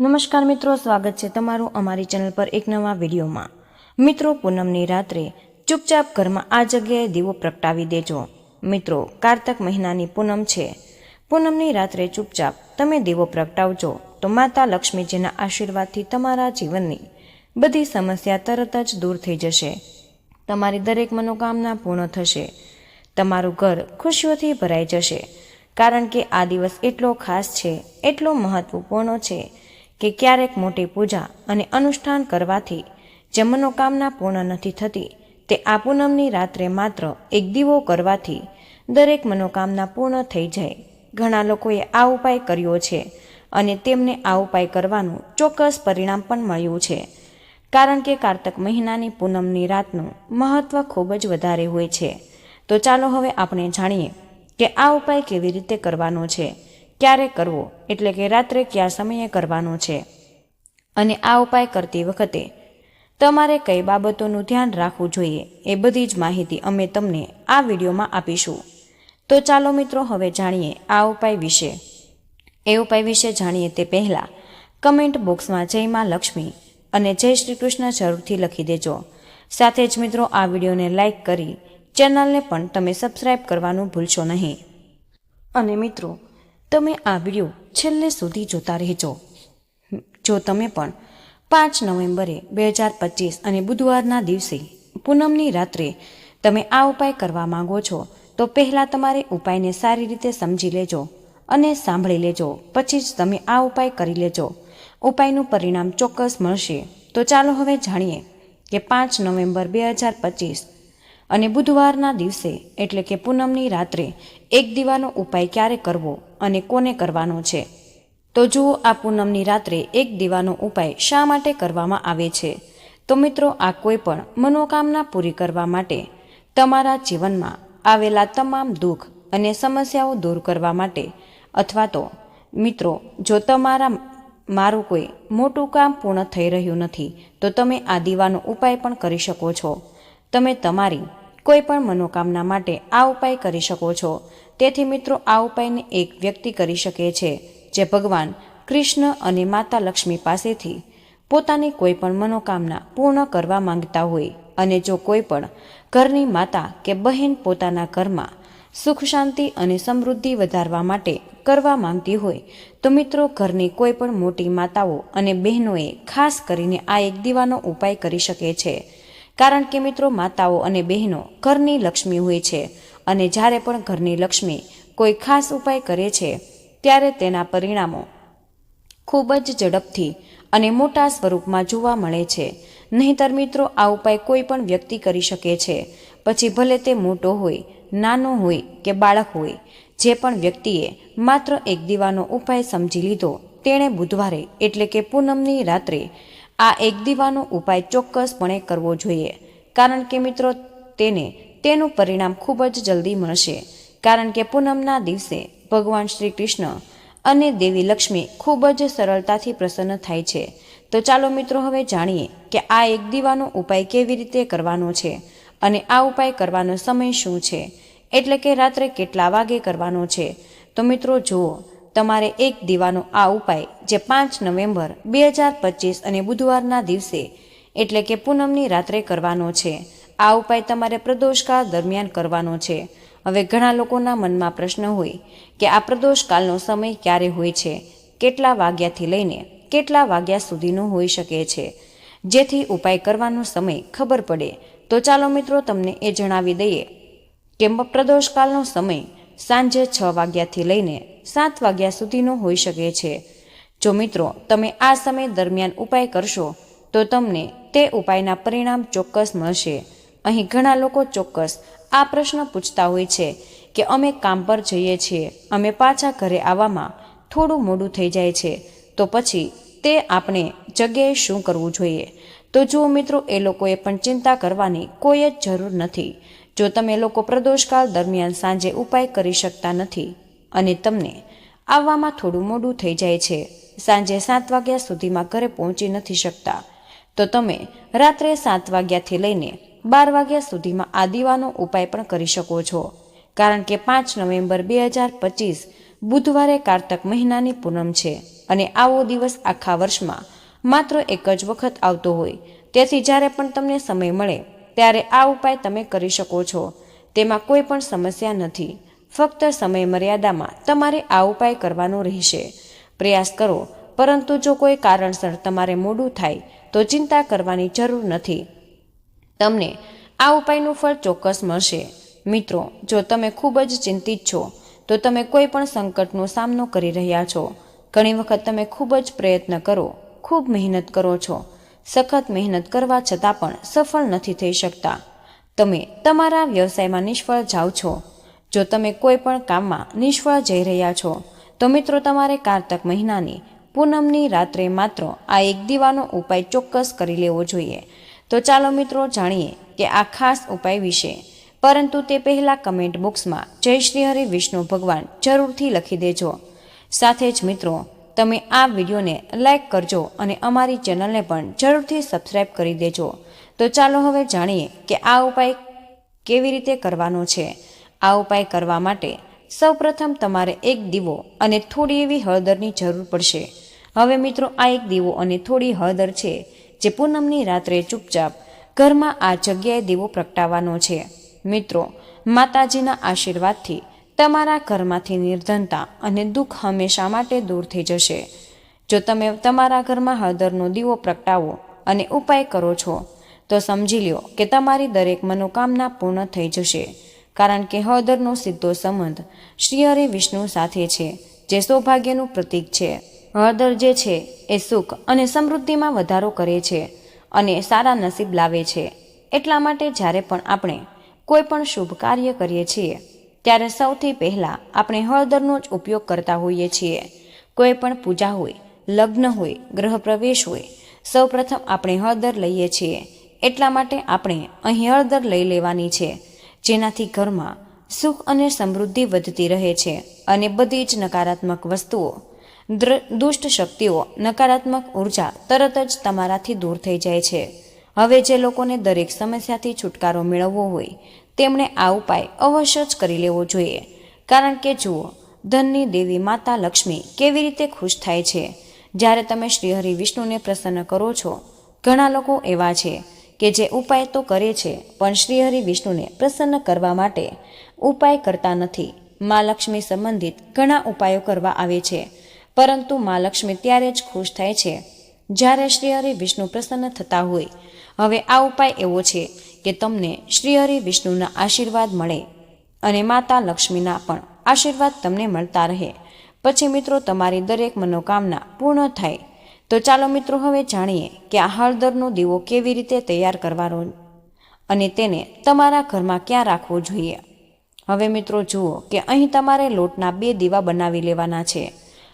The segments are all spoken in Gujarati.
નમસ્કાર મિત્રો, સ્વાગત છે તમારું અમારી ચેનલ પર એક નવા વિડીયોમાં. મિત્રો, પૂનમની રાત્રે ચૂપચાપ ઘરમાં આ જગ્યાએ દીવો પ્રગટાવી દેજો. મિત્રો, કારતક મહિનાની પૂનમ છે. પૂનમની રાત્રે ચૂપચાપ તમે દીવો પ્રગટાવજો તો માતા લક્ષ્મીજીના આશીર્વાદથી તમારા જીવનની બધી સમસ્યા તરત જ દૂર થઈ જશે. તમારી દરેક મનોકામના પૂર્ણ થશે. તમારું ઘર ખુશીઓથી ભરાઈ જશે. કારણ કે આ દિવસ એટલો ખાસ છે, એટલો મહત્વપૂર્ણ છે. કે ક્યારેક મોટી પૂજા અને અનુષ્ઠાન કરવાથી જે મનોકામના પૂર્ણ નથી થતી, તે આ પૂનમની રાત્રે માત્ર એક દીવો કરવાથી દરેક મનોકામના પૂર્ણ થઈ જાય. ઘણા લોકોએ આ ઉપાય કર્યો છે અને તેમને આ ઉપાય કરવાનું ચોક્કસ પરિણામ પણ મળ્યું છે. કારણ કે કારતક મહિનાની પૂનમની રાતનું મહત્ત્વ ખૂબ જ વધારે હોય છે. તો ચાલો હવે આપણે જાણીએ કે આ ઉપાય કેવી રીતે કરવાનો છે. ક્યારે કરવો? એટલે કે રાત્રે કયા સમયે કરવાનો છે? અને આ ઉપાય કરતી વખતે તમારે કઈ બાબતોનું ધ્યાન રાખવું જોઈએ એ બધી જ માહિતી અમે તમને આ વિડીયોમાં આપીશું. તો ચાલો મિત્રો, હવે જાણીએ આ ઉપાય વિશે. એ ઉપાય વિશે જાણીએ તે પહેલાં કમેન્ટ બોક્સમાં જય માં લક્ષ્મી અને જય શ્રી કૃષ્ણ જરૂરથી લખી દેજો. સાથે જ મિત્રો, આ વિડીયોને લાઇક કરી ચેનલને પણ તમે સબસ્ક્રાઈબ કરવાનું ભૂલશો નહીં. અને મિત્રો તમે આ વીડિયો છેલ્લે સુધી જોતા રહેજો. જો તમે પણ પાંચ નવેમ્બરે બે હજાર પચીસ અને બુધવારના દિવસે પૂનમની રાત્રે તમે આ ઉપાય કરવા માંગો છો, તો પહેલાં તમારે ઉપાયને સારી રીતે સમજી લેજો અને સાંભળી લેજો. પછી જ તમે આ ઉપાય કરી લેજો. ઉપાયનું પરિણામ ચોક્કસ મળશે. તો ચાલો હવે જાણીએ કે પાંચ નવેમ્બર બે હજાર પચીસ અને બુધવારના દિવસે, એટલે કે પૂનમની રાત્રે, એક દીવાનો ઉપાય ક્યારે કરવો અને કોને કરવાનો છે? તો જુઓ, આ પૂનમની રાત્રે એક દીવાનો ઉપાય શા માટે કરવામાં આવે છે? તો મિત્રો, આ કોઈ પણ મનોકામના પૂરી કરવા માટે તમારા જીવનમાં આવેલા તમામ દુઃખ અને સમસ્યાઓ દૂર કરવા માટે, અથવા તો, મિત્રો, જો તમારા મારું કોઈ મોટું કામ પૂર્ણ થઈ રહ્યું નથી, તો તમે આ દીવાનો ઉપાય પણ કરી શકો છો. તમે તમારી કોઈ પણ મનોકામના માટે આ ઉપાય કરી શકો છો. તેથી મિત્રો, આ ઉપાયને એક વ્યક્તિ કરી શકે છે, જે ભગવાન કૃષ્ણ અને માતા લક્ષ્મી પાસેથી પોતાની કોઈ પણ મનોકામના પૂર્ણ કરવા માંગતા હોય અને જો કોઈ પણ ઘરની માતા કે બહેન પોતાના ઘરમાં સુખ શાંતિ અને સમૃદ્ધિ વધારવા માટે કરવા માંગતી હોય, તો મિત્રો, ઘરની કોઈ પણ મોટી માતાઓ અને બહેનોએ ખાસ કરીને આ એક દીવાનો ઉપાય કરી શકે છે. કારણ કે મિત્રો માતાઓ અને બહેનો ઘરની લક્ષ્મી હોય છે અને જ્યારે પણ ઘરની લક્ષ્મી કોઈ ખાસ ઉપાય કરે છે, ત્યારે તેના પરિણામો ખૂબ જ ઝડપથી અને મોટા સ્વરૂપમાં જોવા મળે છે. નહીંતર મિત્રો, આ ઉપાય કોઈ પણ વ્યક્તિ કરી શકે છે. પછી ભલે તે મોટો હોય, નાનો હોય કે બાળક હોય, જે પણ વ્યક્તિએ માત્ર એક દીવાનો ઉપાય સમજી લીધો, તેણે બુધવારે એટલે કે પૂનમની રાત્રે આ એક દીવાનો ઉપાય ચોક્કસપણે કરવો જોઈએ. કારણ કે મિત્રો, તેને, તેનું પરિણામ ખૂબ જ જલ્દી મળશે. કારણ કે પૂનમના દિવસે ભગવાન શ્રી કૃષ્ણ અને દેવી લક્ષ્મી ખૂબ જ સરળતાથી પ્રસન્ન થાય છે. તો ચાલો મિત્રો, હવે જાણીએ કે આ એક દીવાનો ઉપાય કેવી રીતે કરવાનો છે અને આ ઉપાય કરવાનો સમય શું છે? એટલે કે રાત્રે કેટલા વાગે કરવાનો છે? તો મિત્રો, જુઓ તમારે એક દીવાનો આ ઉપાય જે પાંચ નવેમ્બર બે હજાર પચીસ અને બુધવારના દિવસે, એટલે કે પૂનમની રાત્રે કરવાનો છે. આ ઉપાય તમારે પ્રદોષકાળ દરમિયાન કરવાનો છે. હવે ઘણા લોકોના મનમાં પ્રશ્ન હોય કે આ પ્રદોષકાળનો સમય ક્યારે હોય છે? કેટલા વાગ્યાથી લઈને કેટલા વાગ્યા સુધીનો હોઈ શકે છે? જેથી ઉપાય કરવાનો સમય ખબર પડે. તો ચાલો મિત્રો તમને એ જણાવી દઈએ કે પ્રદોષકાળનો સમય સાંજે છ વાગ્યાથી લઈને સાત વાગ્યા સુધીનો હોઈ શકે છે. જો મિત્રો, તમે આ સમય દરમિયાન ઉપાય કરશો, તો તમને તે ઉપાયના પરિણામ ચોક્કસ મળશે. અહીં ઘણા લોકો ચોક્કસ આ પ્રશ્ન પૂછતા હોય છે કે અમે કામ પર જઈએ છીએ, અમે પાછા ઘરે આવવામાં થોડું મોડું થઈ જાય છે, તો પછી તે આપણે જગ્યાએ શું કરવું જોઈએ? તો જુઓ મિત્રો, એ લોકોએ પણ ચિંતા કરવાની કોઈ જ જરૂર નથી. જો તમે લોકો પ્રદોષકાળ દરમિયાન સાંજે ઉપાય કરી શકતા નથી અને તમને આવવામાં થોડું મોડું થઈ જાય છે. સાંજે સાત વાગ્યા સુધીમાં ઘરે પહોંચી નથી શકતા. તો તમે રાત્રે સાત વાગ્યાથી લઈને બાર વાગ્યા સુધીમાં આ દીવાનો ઉપાય પણ કરી શકો છો. કારણ કે પાંચ નવેમ્બર બે હજાર પચીસ બુધવારે કારતક મહિનાની પૂનમ છે અને આવો દિવસ આખા વર્ષમાં માત્ર એક જ વખત આવતો હોય. તેથી જ્યારે પણ તમને સમય મળે, ત્યારે આ ઉપાય તમે કરી શકો છો. તેમાં કોઈ પણ સમસ્યા નથી. ફક્ત સમય મર્યાદામાં તમારે આ ઉપાય કરવાનો રહેશે. પ્રયાસ કરો, પરંતુ જો કોઈ કારણસર તમારે મોડું થાય, તો ચિંતા કરવાની જરૂર નથી. તમને આ ઉપાયનું ફળ ચોક્કસ મળશે. મિત્રો, જો તમે ખૂબ જ ચિંતિત છો, તો તમે કોઈ પણ સંકટનો સામનો કરી રહ્યા છો. ઘણી વખત તમે ખૂબ જ પ્રયત્ન કરો, ખૂબ મહેનત કરો છો. સખત મહેનત કરવા છતાં પણ સફળ નથી થઈ શકતા. તમે તમારા વ્યવસાયમાં નિષ્ફળ જાઓ છો. જો તમે કોઈ પણ કામમાં નિષ્ફળ જઈ રહ્યા છો, તો મિત્રો તમારે કારતક મહિનાની પૂનમની રાત્રે માત્ર આ એક દીવાનો ઉપાય ચોક્કસ કરી લેવો જોઈએ. તો ચાલો મિત્રો જાણીએ કે આ ખાસ ઉપાય વિશે. પરંતુ તે પહેલાં કમેન્ટ બોક્સમાં જય શ્રી હરિ વિષ્ણુ ભગવાન જરૂરથી લખી દેજો. સાથે જ મિત્રો, તમે આ વિડીયોને લાઇક કરજો અને અમારી ચેનલને પણ જરૂરથી સબસ્ક્રાઈબ કરી દેજો. તો ચાલો હવે જાણીએ કે આ ઉપાય કેવી રીતે કરવાનો છે. આ ઉપાય કરવા માટે સૌપ્રથમ તમારે એક દીવો અને થોડી એવી હળદરની જરૂર પડશે. હવે મિત્રો, આ એક દીવો અને થોડી હળદર છે, જે પૂનમની રાત્રે ચૂપચાપ ઘરમાં આ જગ્યાએ દીવો પ્રગટાવવાનો છે. મિત્રો, માતાજીના આશીર્વાદથી તમારા ઘરમાંથી નિર્ધનતા અને દુઃખ હંમેશા માટે દૂર થઈ જશે. જો તમે તમારા ઘરમાં હળદરનો દીવો પ્રગટાવો અને ઉપાય કરો છો, તો સમજી લ્યો કે તમારી દરેક મનોકામના પૂર્ણ થઈ જશે. કારણ કે હળદરનો સીધો સંબંધ શ્રી હરિ વિષ્ણુ સાથે છે, જે સૌભાગ્યનું પ્રતીક છે. હળદર જે છે, એ સુખ અને સમૃદ્ધિમાં વધારો કરે છે અને સારા નસીબ લાવે છે. એટલા માટે જ્યારે પણ આપણે કોઈ પણ શુભ કાર્ય કરીએ છીએ, ત્યારે સૌથી પહેલાં આપણે હળદરનો જ ઉપયોગ કરતા હોઈએ છીએ. કોઈ પણ પૂજા હોય, લગ્ન હોય, ગ્રહ પ્રવેશ હોય, સૌપ્રથમ આપણે હળદર લઈએ છીએ. એટલા માટે આપણે અહીં હળદર લઈ લેવાની છે. જેનાથી ઘરમાં સુખ અને સમૃદ્ધિ વધતી રહે છે અને બધી જ નકારાત્મક વસ્તુઓ દુષ્ટ શક્તિઓ, નકારાત્મક ઊર્જા તરત જ તમારાથી દૂર થઈ જાય છે. હવે જે લોકોને દરેક સમસ્યાથી છુટકારો મેળવવો હોય, તેમણે આ ઉપાય અવશ્ય જ કરી લેવો જોઈએ. કારણ કે જુઓ, ધનની દેવી માતા લક્ષ્મી કેવી રીતે ખુશ થાય છે. જ્યારે તમે શ્રીહરિ વિષ્ણુને પ્રસન્ન કરો છો, ઘણા લોકો એવા છે કે જે ઉપાય તો કરે છે, પણ શ્રીહરિ વિષ્ણુને પ્રસન્ન કરવા માટે ઉપાય કરતા નથી. મા લક્ષ્મી સંબંધિત ઘણા ઉપાયો કરવા આવે છે, પરંતુ મા લક્ષ્મી ત્યારે જ ખુશ થાય છે, જ્યારે શ્રીહરિ વિષ્ણુ પ્રસન્ન થતા હોય. હવે આ ઉપાય એવો છે કે તમને શ્રીહરિ વિષ્ણુના આશીર્વાદ મળે અને માતા લક્ષ્મીના પણ આશીર્વાદ તમને મળતા રહે. પછી મિત્રો, તમારી દરેક મનોકામના પૂર્ણ થાય તો ચાલો મિત્રો હવે જાણીએ કે આ હળદરનો દીવો કેવી રીતે તૈયાર કરવાનો અને તેને તમારા ઘરમાં ક્યાં રાખવો જોઈએ. હવે મિત્રો જુઓ કે અહીં તમારે લોટના બે દીવા બનાવી લેવાના છે.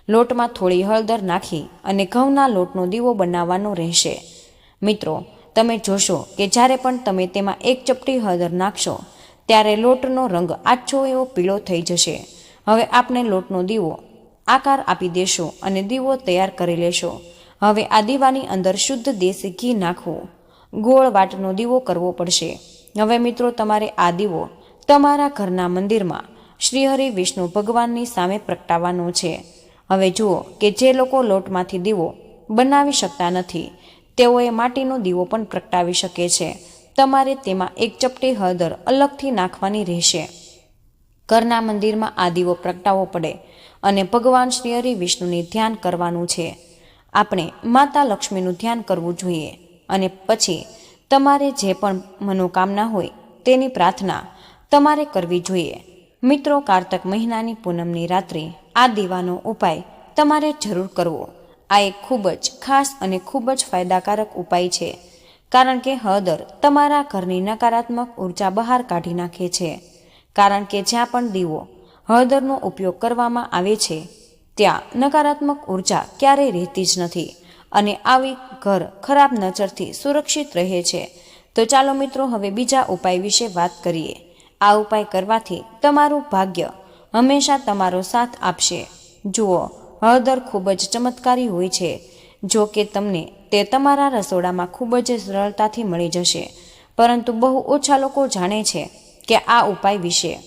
લોટમાં થોડી હળદર નાખી અને ઘઉંના લોટનો દીવો બનાવવાનો રહેશે. મિત્રો, તમે જોશો કે જ્યારે પણ તમે તેમાં એક ચપટી હળદર નાખશો, ત્યારે લોટનો રંગ આછો એવો પીળો થઈ જશે. હવે આપણે લોટનો દીવો આકાર આપી દેશો અને દીવો તૈયાર કરી લેશો. હવે આ દીવાની અંદર શુદ્ધ દેશી ઘી નાખવું. ગોળ વાટનો દીવો કરવો પડશે. હવે મિત્રો, તમારે આ દીવો તમારા ઘરના મંદિરમાં શ્રીહરિ વિષ્ણુ ભગવાનની સામે પ્રગટાવવાનો છે. હવે જુઓ કે જે લોકો લોટમાંથી દીવો બનાવી શકતા નથી, તેઓએ માટીનો દીવો પણ પ્રગટાવી શકે છે. તમારે તેમાં એક ચપટી હળદર અલગથી નાખવાની રહેશે. ઘરના મંદિરમાં આ દીવો પ્રગટાવવો પડે અને ભગવાન શ્રીહરિ વિષ્ણુની ધ્યાન કરવાનું છે. આપણે માતા લક્ષ્મીનું ધ્યાન કરવું જોઈએ અને પછી તમારે જે પણ મનોકામના હોય તેની પ્રાર્થના તમારે કરવી જોઈએ. મિત્રો, કારતક મહિનાની પૂનમની રાત્રે આ દીવાનો ઉપાય તમારે જરૂર કરવો. આ એક ખૂબ જ ખાસ અને ખૂબ જ ફાયદાકારક ઉપાય છે, કારણ કે હળદર તમારા ઘરની નકારાત્મક ઊર્જા બહાર કાઢી નાખે છે. કારણ કે જ્યાં પણ દીવો હળદરનો ઉપયોગ કરવામાં આવે છે ત્યાં નકારાત્મક ઊર્જા ક્યારેય રહેતી જ નથી અને આવી ઘર ખરાબ નજરથી સુરક્ષિત રહે છે. તો ચાલો મિત્રો, હવે બીજા ઉપાય વિશે વાત કરીએ. આ ઉપાય કરવાથી તમારું ભાગ્ય હંમેશા તમારો સાથ આપશે. જુઓ, હળદર ખૂબ જ ચમત્કારી હોય છે. જો કે તમને તે તમારા રસોડામાં ખૂબ જ સરળતાથી મળી જશે. પરંતુ બહુ ઓછા લોકો જાણે છે કે આ ઉપાય વિશે.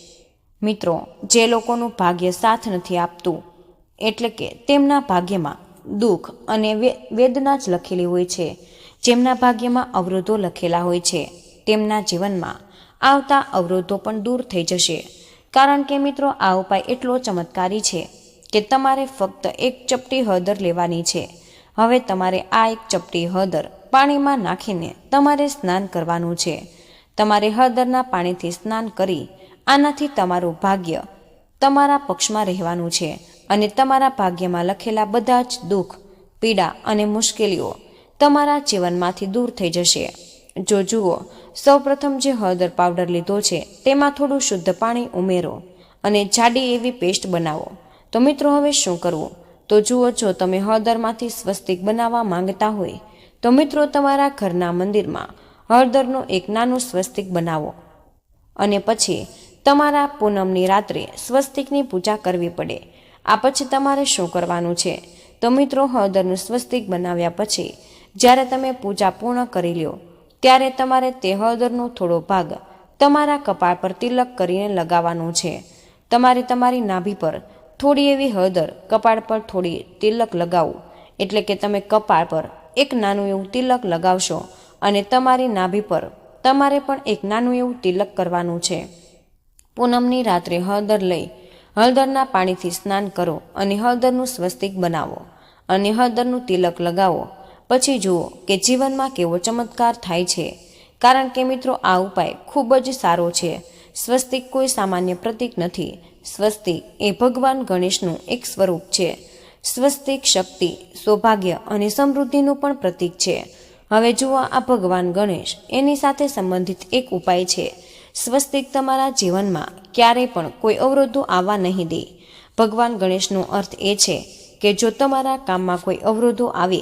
મિત્રો, જે લોકોનું ભાગ્ય સાથ નથી આપતું એટલે કે તેમના ભાગ્યમાં દુઃખ અને વેદના જ લખેલી હોય છે. જેમના ભાગ્યમાં અવરોધો લખેલા હોય છે, તેમના જીવનમાં આવતા અવરોધો પણ દૂર થઈ જશે. કારણ કે મિત્રો, આ ઉપાય એટલો ચમત્કારી છે કે તમારે ફક્ત એક ચપટી હળદર લેવાની છે. હવે તમારે આ એક ચપટી હળદર પાણીમાં નાખીને તમારે સ્નાન કરવાનું છે. તમારે હળદરના પાણીથી સ્નાન કરી, આનાથી તમારું ભાગ્ય તમારા પક્ષમાં રહેવાનું છે. અને તમારા ભાગ્યમાં લખેલા બધા જ દુઃખ, પીડા અને મુશ્કેલીઓ તમારા જીવનમાંથી દૂર થઈ જશે. જો જુઓ, સૌપ્રથમ જે હળદર પાવડર લીધો છે, તેમાં થોડું શુદ્ધ પાણી ઉમેરો અને જાડી એવી પેસ્ટ બનાવો. તો મિત્રો, હવે શું કરવું? તો જુઓ, જો તમે હળદરમાંથી સ્વસ્તિક બનાવવા માંગતા હોય, તો મિત્રો, તમારા ઘરના મંદિરમાં હળદરનું એક નાનું સ્વસ્તિક બનાવો. અને પછી તમારા પૂનમની રાત્રે સ્વસ્તિકની પૂજા કરવી પડે. આ પછી તમારે શું કરવાનું છે? તો મિત્રો, હળદરનું સ્વસ્તિક બનાવ્યા પછી, જ્યારે તમે પૂજા પૂર્ણ કરી લ્યો, ત્યારે તમારે તે હળદરનો થોડો ભાગ તમારા કપાળ પર તિલક કરીને લગાવવાનું છે. તમારે તમારી નાભી પર થોડી એવી હળદર કપાળ પર થોડી તિલક લગાવવું એટલે કે તમે કપાળ પર એક નાનું એવું તિલક લગાવશો અને તમારી નાભી પર તમારે પણ એક નાનું એવું તિલક કરવાનું છે. પૂનમની રાત્રે હળદર લઈ હળદરના પાણીથી સ્નાન કરો અને હળદરનું સ્વસ્તિક બનાવો અને હળદરનું તિલક લગાવો. પછી જુઓ કે જીવનમાં કેવો ચમત્કાર થાય છે. કારણ કે મિત્રો, આ ઉપાય ખૂબ જ સારો છે. સ્વસ્તિક કોઈ સામાન્ય પ્રતીક નથી. સ્વસ્તિક એ ભગવાન ગણેશનું એક સ્વરૂપ છે. સ્વસ્તિક શક્તિ, સૌભાગ્ય અને સમૃદ્ધિનું પણ પ્રતીક છે. હવે જુઓ આ ભગવાન ગણેશ એની સાથે સંબંધિત એક ઉપાય છે. સ્વસ્તિક તમારા જીવનમાં ક્યારેય પણ કોઈ અવરોધો આવવા નહીં દે. ભગવાન ગણેશનો અર્થ એ છે કે જો તમારા કામમાં કોઈ અવરોધો આવે,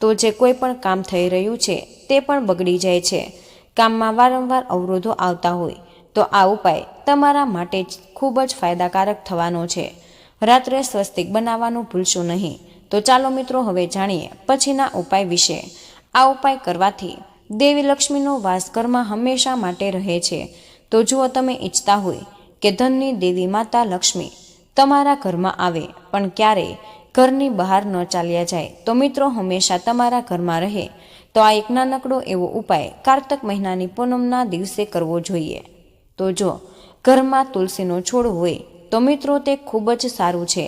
તો જે કોઈ પણ કામ થઈ રહ્યું છે, તે પણ બગડી જાય છે. કામમાં વારંવાર અવરોધો આવતા હોય, તો આ ઉપાય તમારા માટે જ ખૂબ જ ફાયદાકારક થવાનો છે. રાત્રે સ્વસ્તિક બનાવવાનું ભૂલશો નહીં. તો ચાલો મિત્રો, હવે જાણીએ પછીના ઉપાય વિશે. આ ઉપાય કરવાથી દેવી લક્ષ્મીનો વાસ ઘરમાં હંમેશા માટે રહે છે. તો જુઓ તમે ઈચ્છતા હોય કે ધનની દેવી માતા લક્ષ્મી તમારા ઘરમાં આવે, પણ ક્યારેય ઘરની બહાર ન ચાલ્યા જાય, તો મિત્રો હંમેશા તમારા ઘરમાં રહે. તો આ એક નાનકડો એવો ઉપાય કારતક મહિનાની પૂનમના દિવસે કરવો જોઈએ. તો જો ઘરમાં તુલસીનો છોડ હોય, તો મિત્રો તે ખૂબ જ સારું છે.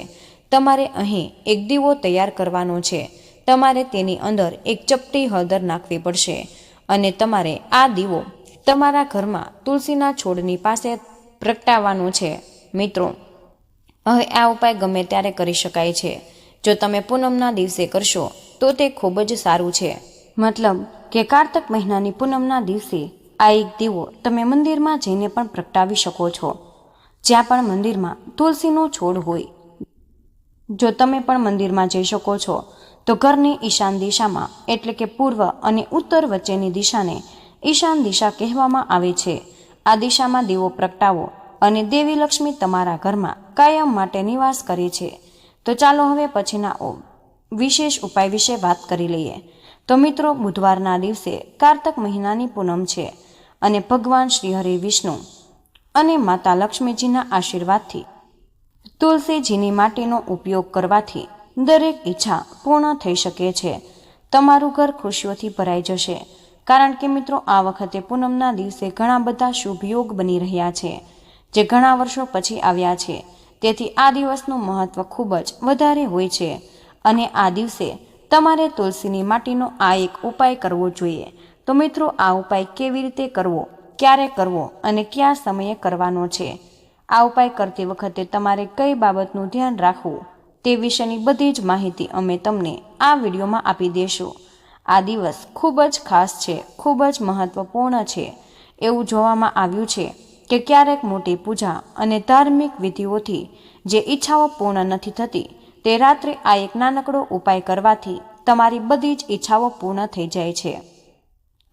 તમારે અહીં એક દીવો તૈયાર કરવાનો છે. તમારે તેની અંદર એક ચપટી હળદર નાખવી પડશે અને તમારે આ દીવો તમારા ઘરમાં તુલસીના છોડની પાસે પ્રગટાવવાનો છે. મિત્રો, હવે આ ઉપાય ગમે ત્યારે કરી શકાય છે. જો તમે પૂનમના દિવસે કરશો, તો તે ખૂબ જ સારું છે. મતલબ કે કારતક મહિનાની પૂનમના દિવસે આ એક દીવો તમે મંદિરમાં જઈને પણ પ્રગટાવી શકો છો. જ્યાં પણ મંદિરમાં તુલસીનો છોડ હોય. જો તમે પણ મંદિરમાં જઈ શકો છો, તો ઘરની ઈશાન દિશામાં એટલે કે પૂર્વ અને ઉત્તર વચ્ચેની દિશાને ઈશાન દિશા કહેવામાં આવે છે. આ દિશામાં દીવો પ્રગટાવો અને દેવી લક્ષ્મી તમારા ઘરમાં કાયમ માટે નિવાસ કરે છે. તો ચાલો હવે પછીના વિશેષ ઉપાય વિશે વાત કરી લઈએ. તો મિત્રો, બુધવારના દિવસે કારતક મહિનાની પૂનમ છે અને ભગવાન શ્રી હરિ વિષ્ણુ અને માતા લક્ષ્મીજીના આશીર્વાદથી તુલસીજીની માટીનો ઉપયોગ કરવાથી દરેક ઈચ્છા પૂર્ણ થઈ શકે છે. તમારું ઘર ખુશીઓથી ભરાઈ જશે. કારણ કે મિત્રો, આ વખતે પૂનમના દિવસે ઘણા બધા શુભ યોગ બની રહ્યા છે, જે ઘણા વર્ષો પછી આવ્યા છે. તેથી આ દિવસનું મહત્વ ખૂબ જ વધારે હોય છે અને આ દિવસે તમારે તુલસીની માટીનો આ એક ઉપાય કરવો જોઈએ. તો મિત્રો, આ ઉપાય કેવી રીતે કરવો, ક્યારે કરવો અને કયા સમયે કરવાનો છે? આ ઉપાય કરતી વખતે તમારે કઈ બાબતનું ધ્યાન રાખવું, તે વિશેની બધી જ માહિતી અમે તમને આ વિડીયોમાં આપી દેશું. આ દિવસ ખૂબ જ ખાસ છે, ખૂબ જ મહત્વપૂર્ણ છે. એવું જોવામાં આવ્યું છે કે ક્યારેક મોટી પૂજા અને ધાર્મિક વિધિઓથી જે ઈચ્છાઓ પૂર્ણ નથી થતી, તે રાત્રે આ એક નાનકડો ઉપાય કરવાથી તમારી બધી જ ઈચ્છાઓ પૂર્ણ થઈ જાય છે.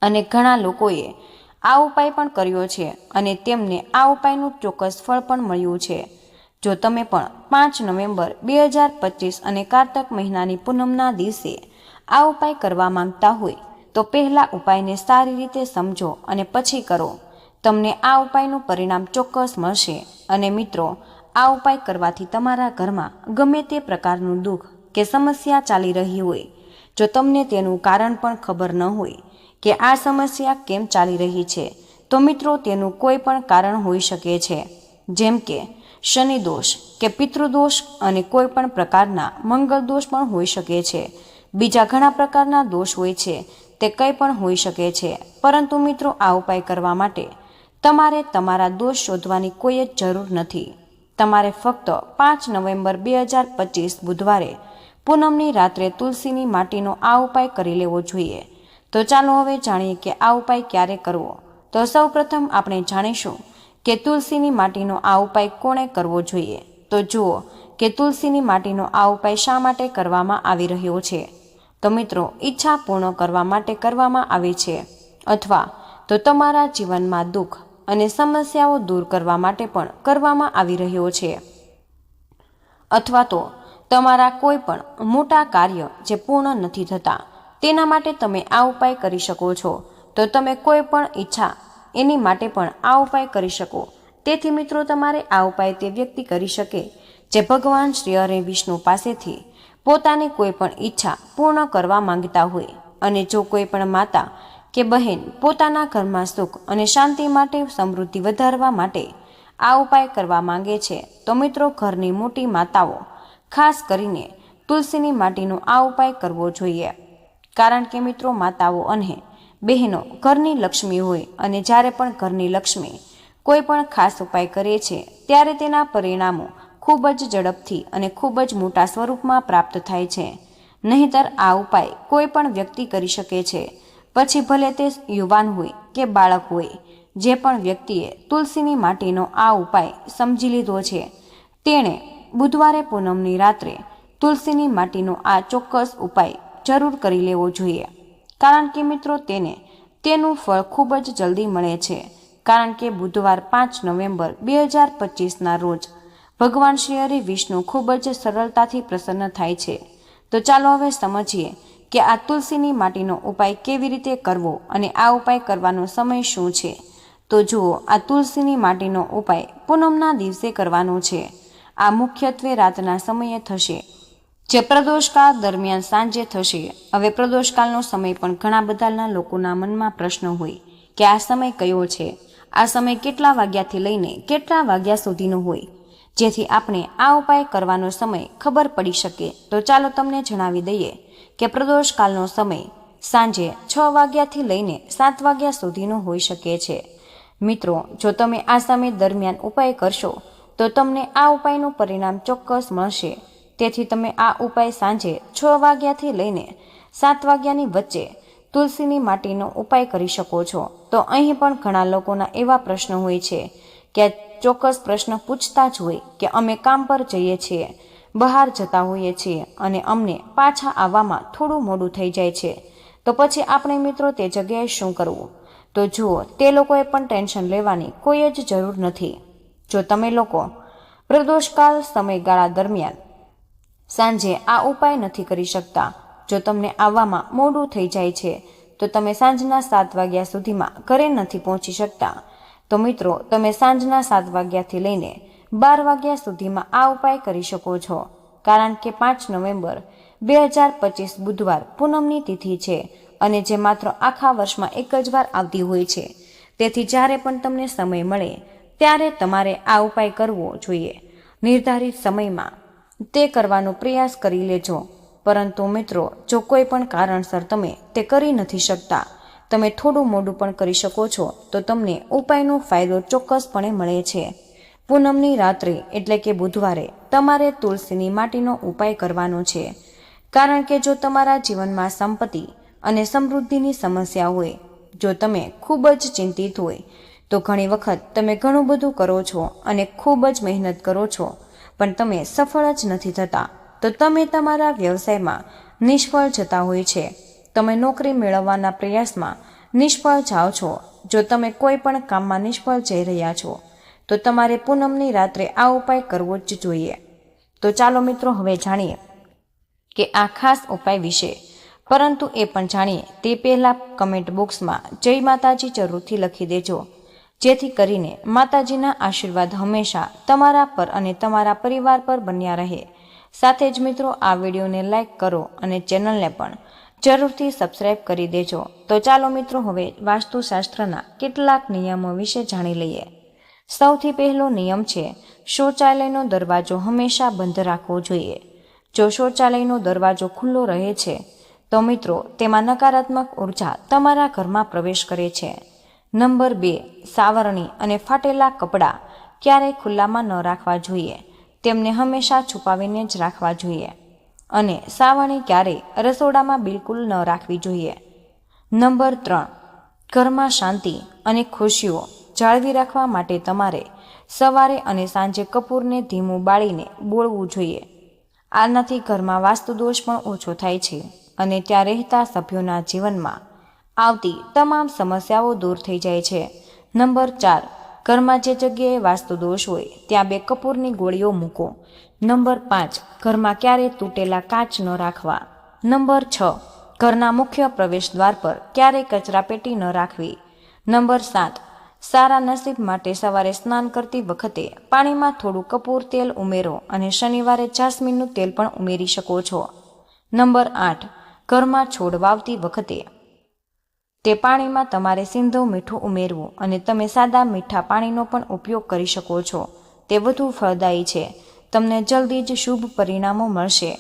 અને ઘણા લોકોએ આ ઉપાય પણ કર્યો છે અને તેમને આ ઉપાયનું ચોક્કસ ફળ પણ મળ્યું છે. જો તમે પણ પાંચ નવેમ્બર બે હજાર પચીસ અને કારતક મહિનાની પૂનમના દિવસે આ ઉપાય કરવા માંગતા હોય, તો પહેલા ઉપાયને સારી રીતે સમજો અને પછી કરો. તમને આ ઉપાયનું પરિણામ ચોક્કસ મળશે. અને મિત્રો, આ ઉપાય કરવાથી તમારા ઘરમાં ગમે તે પ્રકારનું દુઃખ કે સમસ્યા ચાલી રહી હોય. જો તમને તેનું કારણ પણ ખબર ન હોય કે આ સમસ્યા કેમ ચાલી રહી છે, તો મિત્રો, તેનું કોઈ પણ કારણ હોઈ શકે છે. જેમ કે, શનિ દોષ કે પિતૃદોષ અને કોઈ પણ પ્રકારના મંગળ દોષ પણ હોઈ શકે છે. બીજા ઘણા પ્રકારના દોષ હોય છે, તે કંઈ પણ હોઈ શકે છે. પરંતુ મિત્રો, આ ઉપાય કરવા માટે તમારે તમારા દોષ શોધવાની કોઈ જ જરૂર નથી. તમારે ફક્ત પાંચ નવેમ્બર બે હજાર પચીસ બુધવારે પૂનમની રાત્રે તુલસીની માટીનો આ ઉપાય કરી લેવો જોઈએ. તો ચાલો હવે જાણીએ કે આ ઉપાય ક્યારે કરવો. તો સૌપ્રથમ આપણે જાણીશું કે તુલસીની માટીનો આ ઉપાય કોણે કરવો જોઈએ. તો જુઓ કે તુલસીની માટીનો આ ઉપાય શા માટે કરવામાં આવી રહ્યો છે. તો મિત્રો, ઈચ્છા પૂર્ણ કરવા માટે કરવામાં આવે છે. અથવા તો તમારા જીવનમાં દુઃખ અને સમસ્યાઓ દૂર કરવા માટે પણ કરવામાં આવી રહ્યો છે. અથવા તો તમારા કોઈ પણ મોટા કાર્ય જે પૂર્ણ નથી થતા, તેના માટે તમે આ ઉપાય કરી શકો છો. તો તમે કોઈ પણ ઈચ્છા એની માટે પણ આ ઉપાય કરી શકો. તેથી મિત્રો, તમારે આ ઉપાય તે વ્યક્તિ કરી શકે, જે ભગવાન શ્રી હરે વિષ્ણુ પાસેથી પોતાની કોઈ પણ ઈચ્છા પૂર્ણ કરવા માંગતા હોય. અને જો કોઈ પણ માતા કે બહેન પોતાના ઘરમાં સુખ અને શાંતિ માટે સમૃદ્ધિ વધારવા માટે આ ઉપાય કરવા માંગે છે, તો મિત્રો ઘરની મોટી માતાઓ, ખાસ કરીને તુલસીની માટીનો આ ઉપાય કરવો જોઈએ. કારણ કે મિત્રો માતાઓ અને બહેનો ઘરની લક્ષ્મી હોય અને જ્યારે પણ ઘરની લક્ષ્મી કોઈ પણ ખાસ ઉપાય કરે છે, ત્યારે તેના પરિણામો ખૂબ જ ઝડપથી અને ખૂબ જ મોટા સ્વરૂપમાં પ્રાપ્ત થાય છે. નહીંતર આ ઉપાય કોઈ પણ વ્યક્તિ કરી શકે છે. પછી ભલે તે યુવાન હોય કે બાળક હોય, જે પણ વ્યક્તિએ તુલસીની માટીનો આ ઉપાય સમજી લીધો છે. તેણે બુધવારે પૂનમની રાત્રે તુલસીની માટીનો આ ચોક્કસ ઉપાય જરૂર કરી લેવો જોઈએ. કારણ કે મિત્રો, તેને, તેનું ફળ ખૂબ જ જલ્દી મળે છે. કારણ કે બુધવાર પાંચ નવેમ્બર બે હજાર પચીસના રોજ ભગવાન શ્રી હરિ વિષ્ણુ ખૂબ જ સરળતાથી પ્રસન્ન થાય છે. તો ચાલો હવે સમજીએ કે આ તુલસીની માટીનો ઉપાય કેવી રીતે કરવો અને આ ઉપાય કરવાનો સમય શું છે. તો જુઓ, આ તુલસીની માટીનો ઉપાય પૂનમના દિવસે કરવાનો છે. આ મુખ્યત્વે રાતના સમયે થશે, જે પ્રદોષકાળ દરમિયાન સાંજે થશે. હવે પ્રદોષકાળનો સમય પણ ઘણા બધાના લોકોના મનમાં પ્રશ્ન હોય કે આ સમય કયો છે? આ સમય કેટલા વાગ્યાથી લઈને કેટલા વાગ્યા સુધીનો હોય? જેથી આપણે આ ઉપાય કરવાનો સમય ખબર પડી શકે. તો ચાલો તમને જણાવી દઈએ કે પ્રદોષકાળનો સમય સાંજે છ વાગ્યાથી લઈને સાત વાગ્યા સુધીનો હોઈ શકે છે. મિત્રો, જો તમે આ સમય દરમિયાન ઉપાય કરશો, તો તમને આ ઉપાયનું પરિણામ ચોક્કસ મળશે. તેથી તમે આ ઉપાય સાંજે છ વાગ્યાથી લઈને સાત વાગ્યાની વચ્ચે તુલસીની માટીનો ઉપાય કરી શકો છો. તો અહીં પણ ઘણા લોકોના એવા પ્રશ્નો હોય છે કે ચોક્કસ પ્રશ્ન પૂછતા જ હોય કે અમે કામ પર જઈએ છીએ, બહાર જતા હોઈએ છીએ અને અમને પાછા આવવામાં થોડું મોડું થઈ જાય છે. તો પછી આપણે મિત્રો તે જગ્યાએ શું કરવું? તો જુઓ, તે લોકોએ પણ ટેન્શન લેવાની કોઈ જ જરૂર નથી. જો તમે લોકો પ્રદોષકાળ સમયગાળા દરમિયાન સાંજે આ ઉપાય નથી કરી શકતા, જો તમને આવવામાં મોડું થઈ જાય છે, તો તમે સાંજના સાત વાગ્યા સુધીમાં ઘરે નથી પહોંચી શકતા. તો મિત્રો, તમે સાંજના સાત વાગ્યાથી લઈને બાર વાગ્યા સુધીમાં આ ઉપાય કરી શકો છો. કારણ કે પાંચ નવેમ્બર બે હજાર પચીસ બુધવાર પૂનમની તિથિ છે અને જે માત્ર આખા વર્ષમાં એક જ વાર આવતી હોય છે. તેથી જ્યારે પણ તમને સમય મળે, ત્યારે તમારે આ ઉપાય કરવો જોઈએ. નિર્ધારિત સમયમાં તે કરવાનો પ્રયાસ કરી લેજો. પરંતુ મિત્રો, જો કોઈ પણ કારણસર તમે તે કરી નથી શકતા તમે થોડું મોડું પણ કરી શકો છો, તો તમને ઉપાયનો ફાયદો ચોક્કસપણે મળે છે. પૂનમની રાત્રે એટલે કે બુધવારે તમારે તુલસીની માટીનો ઉપાય કરવાનો છે. કારણ કે જો તમારા જીવનમાં સંપત્તિ અને સમૃદ્ધિની સમસ્યા હોય, જો તમે ખૂબ જ ચિંતિત હોય, તો ઘણી વખત તમે ઘણું બધું કરો છો અને ખૂબ જ મહેનત કરો છો, પણ તમે સફળ જ નથી થતા, તો તમે તમારા વ્યવસાયમાં નિષ્ફળ જતા હોય છે. તમે નોકરી મેળવવાના પ્રયાસમાં નિષ્ફળ જાઓ છો. જો તમે કોઈ પણ કામમાં નિષ્ફળ જઈ રહ્યા છો, તો તમારે પૂનમની રાત્રે આ ઉપાય કરવો જ જોઈએ. તો ચાલો મિત્રો, હવે જાણીએ કે આ ખાસ ઉપાય વિશે. પરંતુ એ પણ જાણીએ, તે પહેલાં કમેન્ટ બોક્સમાં જય માતાજી જરૂરથી લખી દેજો. જેથી કરીને માતાજીના આશીર્વાદ હંમેશા તમારા પર અને તમારા પરિવાર પર બન્યા રહે. સાથે જ મિત્રો, આ વિડીયોને લાઇક કરો અને ચેનલને પણ જરૂરથી સબસ્ક્રાઈબ કરી દેજો. તો ચાલો મિત્રો હવે વાસ્તુશાસ્ત્રના કેટલાક નિયમો વિશે જાણી લઈએ. સૌથી પહેલો નિયમ છે, શૌચાલયનો દરવાજો હંમેશા બંધ રાખવો જોઈએ. જો શૌચાલયનો દરવાજો ખુલ્લો રહે છે, તો મિત્રો તેમાં નકારાત્મક ઊર્જા તમારા ઘરમાં પ્રવેશ કરે છે. નંબર બે, સાવરણી અને ફાટેલા કપડાં ક્યારેય ખુલ્લામાં ન રાખવા જોઈએ. તેમને હંમેશા છુપાવીને જ રાખવા જોઈએ. અને સાવણી ક્યારેય રસોડામાં બિલકુલ ન રાખવી જોઈએ. નંબર ત્રણ, ઘરમાં શાંતિ અને ખુશીઓ જાળવી રાખવા માટે તમારે સવારે અને સાંજે કપૂરને ધીમું બાળીને બોળવું જોઈએ. આનાથી ઘરમાં વાસ્તુદોષ પણ ઓછો થાય છે અને ત્યાં રહેતા સભ્યોના જીવનમાં આવતી તમામ સમસ્યાઓ દૂર થઈ જાય છે. નંબર ચાર, ઘરમાં જે જગ્યાએ વાસ્તુદોષ હોય, ત્યાં બે કપૂરની ગોળીઓ મૂકો. નંબર પાંચ, ઘરમાં ક્યારેય તૂટેલા કાચ ન રાખવા. નંબર છ, ઘરના મુખ્ય પ્રવેશ દ્વાર પર ક્યારેય કચરાપેટી ન રાખવી. નંબર સાત, સારા નસીબ માટે સવારે સ્નાન કરતી વખતે પાણીમાં થોડું કપૂર તેલ ઉમેરો અને શનિવારે જાસ્મીનનું તેલ પણ ઉમેરી શકો છો. નંબર આઠ, ઘરમાં છોડ વાવતી વખતે તે પાણીમાં તમારે સિંધો મીઠું ઉમેરવું અને તમે સાદા મીઠા પાણીનો પણ ઉપયોગ કરી શકો છો. તે વધુ ફળદાયી છે. તમને જલ્દી જ શુભ પરિણામો મળશે.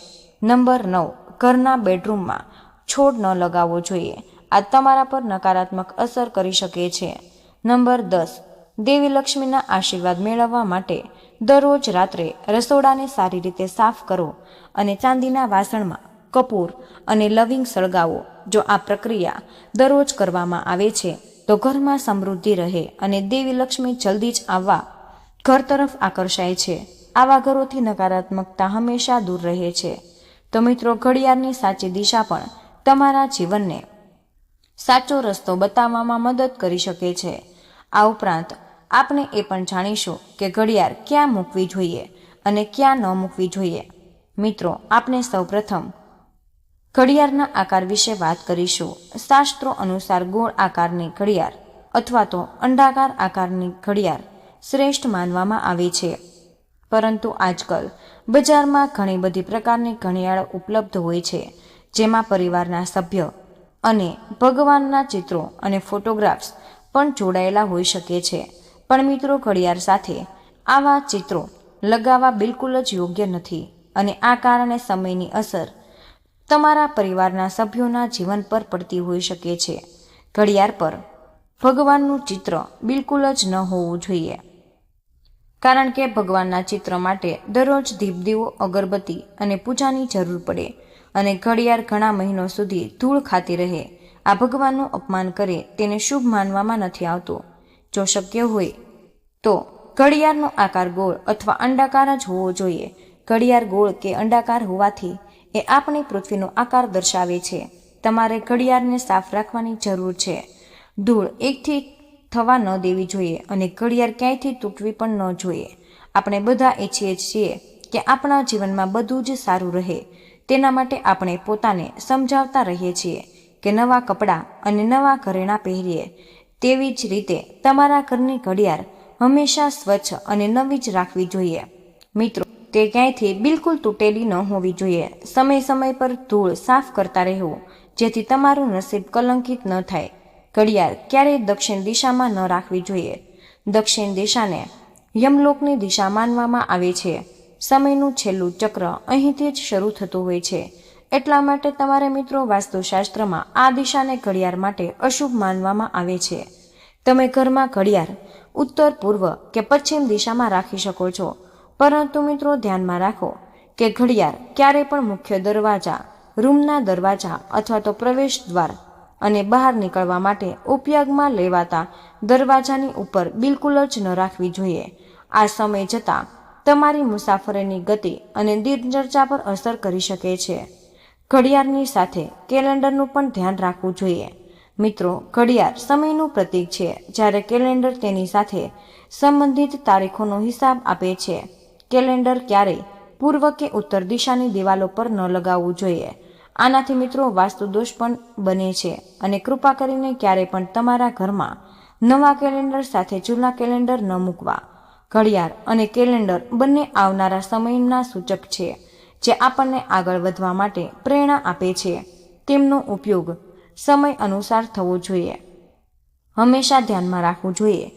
નંબર નવ, ઘરના બેડરૂમમાં છોડ ન લગાવવો જોઈએ. આ તમારા પર નકારાત્મક અસર કરી શકે છે. નંબર દસ, દેવી લક્ષ્મીના આશીર્વાદ મેળવવા માટે દરરોજ રાત્રે રસોડાને સારી રીતે સાફ કરો અને ચાંદીના વાસણમાં કપૂર અને લવિંગ સળગાવો, જો આ પ્રક્રિયા દરરોજ કરવામાં આવે છે, તો ઘરમાં સમૃદ્ધિ રહે અને દેવી લક્ષ્મી જલ્દી જ આવવા ઘર તરફ આકર્ષાય છે. આવા ઘરોથી નકારાત્મકતા હંમેશા દૂર રહે છે. તો મિત્રો, ઘડિયાળની સાચી દિશા પણ તમારા જીવનને સાચો રસ્તો બતાવવામાં મદદ કરી શકે છે. આ ઉપરાંત, આપણે એ પણ જાણીશું કે ઘડિયાળ ક્યાં મૂકવી જોઈએ અને ક્યાં ન મૂકવી જોઈએ. મિત્રો, આપણે સૌપ્રથમ ઘડિયાળના આકાર વિશે વાત કરીશું. શાસ્ત્રો અનુસાર ગોળ આકારની ઘડિયાળ અથવા તો અંડાકાર આકારની ઘડિયાળ શ્રેષ્ઠ માનવામાં આવે છે. પરંતુ આજકાલ બજારમાં ઘણી બધી પ્રકારની ઘડિયાળો ઉપલબ્ધ હોય છે, જેમાં પરિવારના સભ્ય અને ભગવાનના ચિત્રો અને ફોટોગ્રાફ્સ પણ જોડાયેલા હોઈ શકે છે. પણ મિત્રો, ઘડિયાળ સાથે આવા ચિત્રો લગાવવા બિલકુલ જ યોગ્ય નથી અને આ કારણે સમયની અસર તમારા પરિવારના સભ્યોના જીવન પર પડતી હોઈ શકે છે. ઘડિયાળ પર ભગવાનનું ચિત્ર બિલકુલ જ ન હોવું જોઈએ. કારણ કે ભગવાનના ચિત્ર માટે દરરોજ દીપદીવો, અગરબત્તી અને પૂજાની જરૂર પડે અને ઘડિયાળ ઘણા મહિનો સુધી ધૂળ ખાતી રહે. આ ભગવાનનું અપમાન કરે તેને શુભ માનવામાં નથી આવતું. જો શક્ય હોય તો ઘડિયાળનો આકાર ગોળ અથવા અંડાકાર જ હોવો જોઈએ. ઘડિયાળ ગોળ કે અંડાકાર હોવાથી એ આપણી પૃથ્વીનો આકાર દર્શાવે છે. તમારે ઘડિયાળને સાફ રાખવાની જરૂર છે. ધૂળ એકથી થવા ન દેવી જોઈએ અને ઘડિયાળ ક્યાંયથી તૂટવી પણ ન જોઈએ. આપણે બધા ઈચ્છીએ છીએ કે આપણા જીવનમાં બધું જ સારું રહે. તેના માટે આપણે પોતાને સમજાવતા રહીએ છીએ કે નવા કપડાં અને નવા ઘરેણાં પહેરીએ. તેવી જ રીતે તમારા ઘરની ઘડિયાળ હંમેશા સ્વચ્છ અને નવી જ રાખવી જોઈએ. મિત્રો, તે ક્યાંયથી બિલકુલ તૂટેલી ન હોવી જોઈએ. સમય સમય પર ધૂળ સાફ કરતા રહેવું, જેથી તમારું નસીબ કલંકિત ન થાય. ઘડિયાળ ક્યારેય દક્ષિણ દિશામાં ન રાખવી જોઈએ. દક્ષિણ દિશાને યમલોકની દિશા માનવામાં આવે છે. સમયનું છેલ્લું ચક્ર અહીંથી જ શરૂ થતું હોય છે. એટલા માટે તમારે મિત્રો વાસ્તુશાસ્ત્રમાં આ દિશાને ઘડિયાળ માટે અશુભ માનવામાં આવે છે. તમે ઘરમાં ઘડિયાળ ઉત્તર, પૂર્વ કે પશ્ચિમ દિશામાં રાખી શકો છો. પરંતુ મિત્રો ધ્યાનમાં રાખો કે ઘડિયાળ ક્યારે પણ મુખ્ય દરવાજા, રૂમના દરવાજા અથવા તો પ્રવેશ દ્વાર અને બહાર નીકળવા માટે ઉપયોગમાં લેવાતા દરવાજાની ઉપર બિલકુલ જ ન રાખવી જોઈએ. આ સમય જતાં તમારી મુસાફરીની ગતિ અને દિનચર્ચા પર અસર કરી શકે છે. ઘડિયાળની સાથે કેલેન્ડરનું પણ ધ્યાન રાખવું જોઈએ. મિત્રો, ઘડિયાળ સમયનું પ્રતીક છે, જ્યારે કેલેન્ડર તેની સાથે સંબંધિત તારીખોનો હિસાબ આપે છે. કેલેન્ડર ક્યારેય પૂર્વ કે ઉત્તર દિશાની દિવાલો પર ન લગાવવું જોઈએ. આનાથી મિત્રો વાસ્તુદોષ પણ બને છે. અને કૃપા કરીને ક્યારેય પણ તમારા ઘરમાં નવા કેલેન્ડર સાથે જૂના કેલેન્ડર ન મૂકવા. ઘડિયાળ અને કેલેન્ડર બંને આવનારા સમયના સૂચક છે, જે આપણને આગળ વધવા માટે પ્રેરણા આપે છે. તેમનો ઉપયોગ સમય અનુસાર થવો જોઈએ. હંમેશા ધ્યાનમાં રાખવું જોઈએ.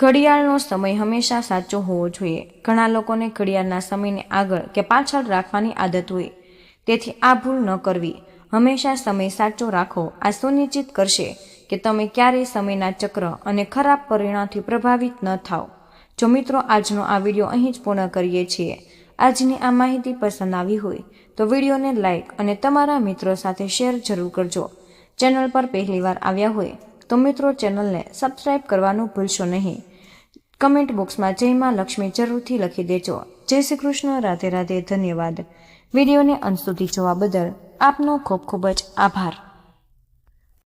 ઘડિયાળનો સમય હંમેશા સાચો હોવો જોઈએ. ઘણા લોકોને ઘડિયાળના સમયને આગળ કે પાછળ રાખવાની આદત હોય. તેથી આ ભૂલ ન કરવી. હંમેશા સમય સાચો રાખો. આ સુનિશ્ચિત કરશે કે તમે ક્યારેય સમયના ચક્ર અને ખરાબ પરિણામથી પ્રભાવિત ન થાઓ. જો મિત્રો, આજનો આ વીડિયો અહીં જ પૂર્ણ કરીએ છીએ. આજની આ માહિતી પસંદ આવી હોય તો વિડીયોને લાઇક અને તમારા મિત્રો સાથે શેર જરૂર કરજો. ચેનલ પર પહેલીવાર આવ્યા હોય તો મિત્રો, ચેનલને સબસ્ક્રાઇબ કરવાનું ભૂલશો નહીં. કમેન્ટ બોક્સમાં જય માં લક્ષ્મી જરૂરથી લખી દેજો. જય શ્રી કૃષ્ણ. રાધે રાધે. ધન્યવાદ. વિડીયોને અંત સુધી જોવા બદલ આપનો ખૂબ ખૂબ જ આભાર.